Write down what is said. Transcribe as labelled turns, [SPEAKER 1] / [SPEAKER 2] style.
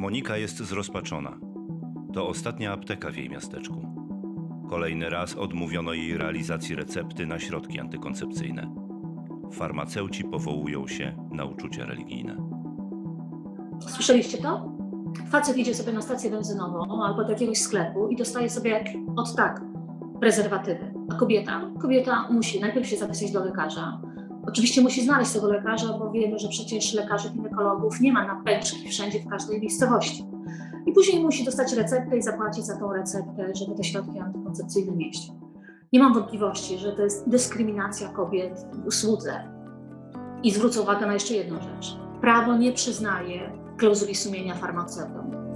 [SPEAKER 1] Monika jest zrozpaczona. To ostatnia apteka w jej miasteczku. Kolejny raz odmówiono jej realizacji recepty na środki antykoncepcyjne. Farmaceuci powołują się na uczucia religijne.
[SPEAKER 2] Słyszeliście to? Facet idzie sobie na stację benzynową albo do jakiegoś sklepu i dostaje sobie od tak prezerwatywy. A kobieta? Kobieta musi najpierw się zapisać do lekarza. Oczywiście musi znaleźć tego lekarza, bo wiemy, że przecież lekarzy ginekologów nie ma na pęczki wszędzie, w każdej miejscowości. I później musi dostać receptę i zapłacić za tą receptę, żeby te środki antykoncepcyjne mieć. Nie mam wątpliwości, że to jest dyskryminacja kobiet w usłudze. I zwrócę uwagę na jeszcze jedną rzecz. Prawo nie przyznaje klauzuli sumienia farmaceutom.